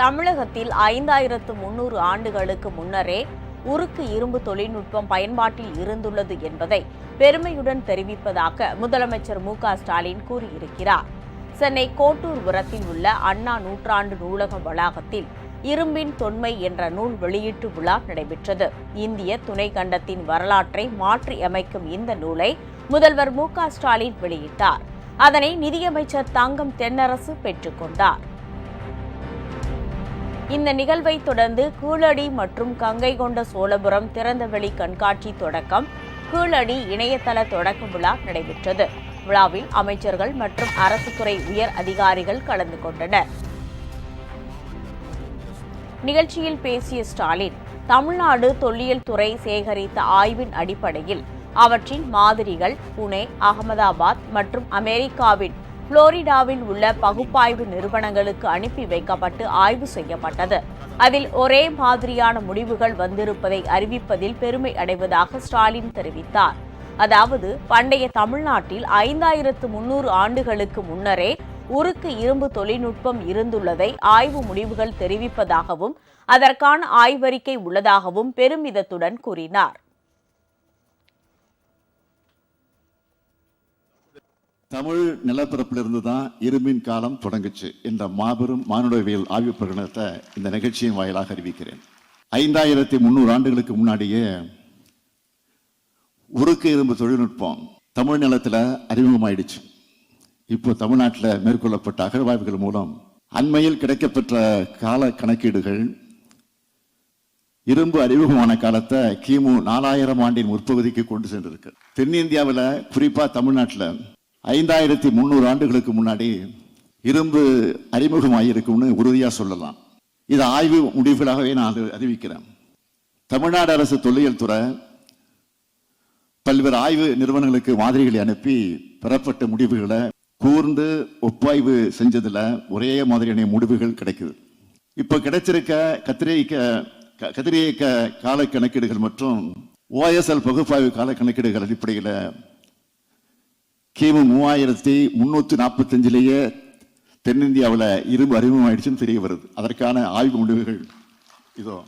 தமிழகத்தில் ஐந்தாயிரத்து முன்னூறு ஆண்டுகளுக்கு முன்னரே உருக்கு இரும்பு தொழில்நுட்பம் பயன்பாட்டில் இருந்துள்ளது என்பதை பெருமையுடன் தெரிவிப்பதாக முதலமைச்சர் மு க ஸ்டாலின் கூறியிருக்கிறார். சென்னை கோட்டூர்புரத்தில் உள்ள அண்ணா நூற்றாண்டு நூலக வளாகத்தில் இரும்பின் தொன்மை என்ற நூல் வெளியீட்டு விழா நடைபெற்றது. இந்திய துணை கண்டத்தின் வரலாற்றை மாற்றி அமைக்கும் இந்த நூலை முதல்வர் மு க ஸ்டாலின் வெளியிட்டார். அதனை நிதியமைச்சர் தங்கம் தென்னரசு பெற்றுக்கொண்டார். இந்த நிகழ்வை தொடர்ந்து கீழடி மற்றும் கங்கை கொண்ட சோழபுரம் திறந்தவெளி கண்காட்சி தொடக்கம் கீழடி இணையதள தொடக்க விழா நடைபெற்றது. விழாவில் அமைச்சர்கள் மற்றும் அரசு துறை உயர் அதிகாரிகள் கலந்து கொண்டனர். நிகழ்ச்சியில் பேசிய ஸ்டாலின் தமிழ்நாடு தொல்லியல் துறை சேகரித்த ஆய்வின் அடிப்படையில் அவற்றின் மாதிரிகள் புனே அகமதாபாத் மற்றும் அமெரிக்காவின் புளோரிடாவில் உள்ள பகுப்பாய்வு நிறுவனங்களுக்கு அனுப்பி வைக்கப்பட்டு ஆய்வு செய்யப்பட்டது. அதில் ஒரே மாதிரியான முடிவுகள் வந்திருப்பதை அறிவிப்பதில் பெருமை அடைவதாக ஸ்டாலின் தெரிவித்தார். அதாவது பண்டைய தமிழ்நாட்டில் ஐந்தாயிரத்து முன்னூறு ஆண்டுகளுக்கு முன்னரே உருக்கு இரும்பு தொழில்நுட்பம் இருந்துள்ளதை ஆய்வு முடிவுகள் தெரிவிப்பதாகவும் அதற்கான ஆய்வறிக்கை உள்ளதாகவும் பெருமிதத்துடன் கூறினார். தமிழ் நிலப்பரப்பிலிருந்து தான் இரும்பின் காலம் தொடங்குச்சு என்ற மாபெரும் மானுடவியல் ஆய்வு பிரகடனத்தை இந்த நிகழ்ச்சியின் வாயிலாக அறிவிக்கிறேன். ஐந்தாயிரத்தி முந்நூறு ஆண்டுகளுக்கு முன்னாடியே உருக்கு இரும்பு தொழில்நுட்பம் தமிழ் நிலத்தில் அறிமுகமாயிடுச்சு. இப்போ தமிழ்நாட்டில் மேற்கொள்ளப்பட்ட அகழ்வாய்வுகள் மூலம் அண்மையில் கிடைக்கப்பெற்ற கால கணக்கீடுகள் இரும்பு அறிமுகமான காலத்தை கிமு நாலாயிரம் ஆண்டின் முற்பகுதிக்கு கொண்டு சென்றிருக்கு. தென்னிந்தியாவில் குறிப்பாக தமிழ்நாட்டில் ஐந்தாயிரத்தி முந்நூறு ஆண்டுகளுக்கு முன்னாடி இரும்பு அறிமுகமாயிருக்கும்னு உறுதியாக சொல்லலாம். இது ஆய்வு முடிவுகளாகவே நான் அது அறிவிக்கிறேன். தமிழ்நாடு அரசு தொல்லியல் துறை பல்வேறு ஆய்வு நிறுவனங்களுக்கு மாதிரிகளை அனுப்பி பெறப்பட்ட முடிவுகளை கூர்ந்து ஒப்பாய்வு செஞ்சதில் ஒரே மாதிரியான முடிவுகள் கிடைக்குது. இப்போ கிடைச்சிருக்க கத்திரிக்க க- கதிரியக்க கால கணக்கீடுகள் மற்றும் ஓஎஸ்எல் பகுப்பாய்வு கால கணக்கீடுகள் அடிப்படையில் கிமு மூவாயிரத்தி முன்னூற்றி நாற்பத்தஞ்சிலேயே தென்னிந்தியாவில் இரும்பு அறிமுகமாயிடுச்சுன்னு தெரிய வருது. அதற்கான ஆய்வு முடிவுகள் இதோ.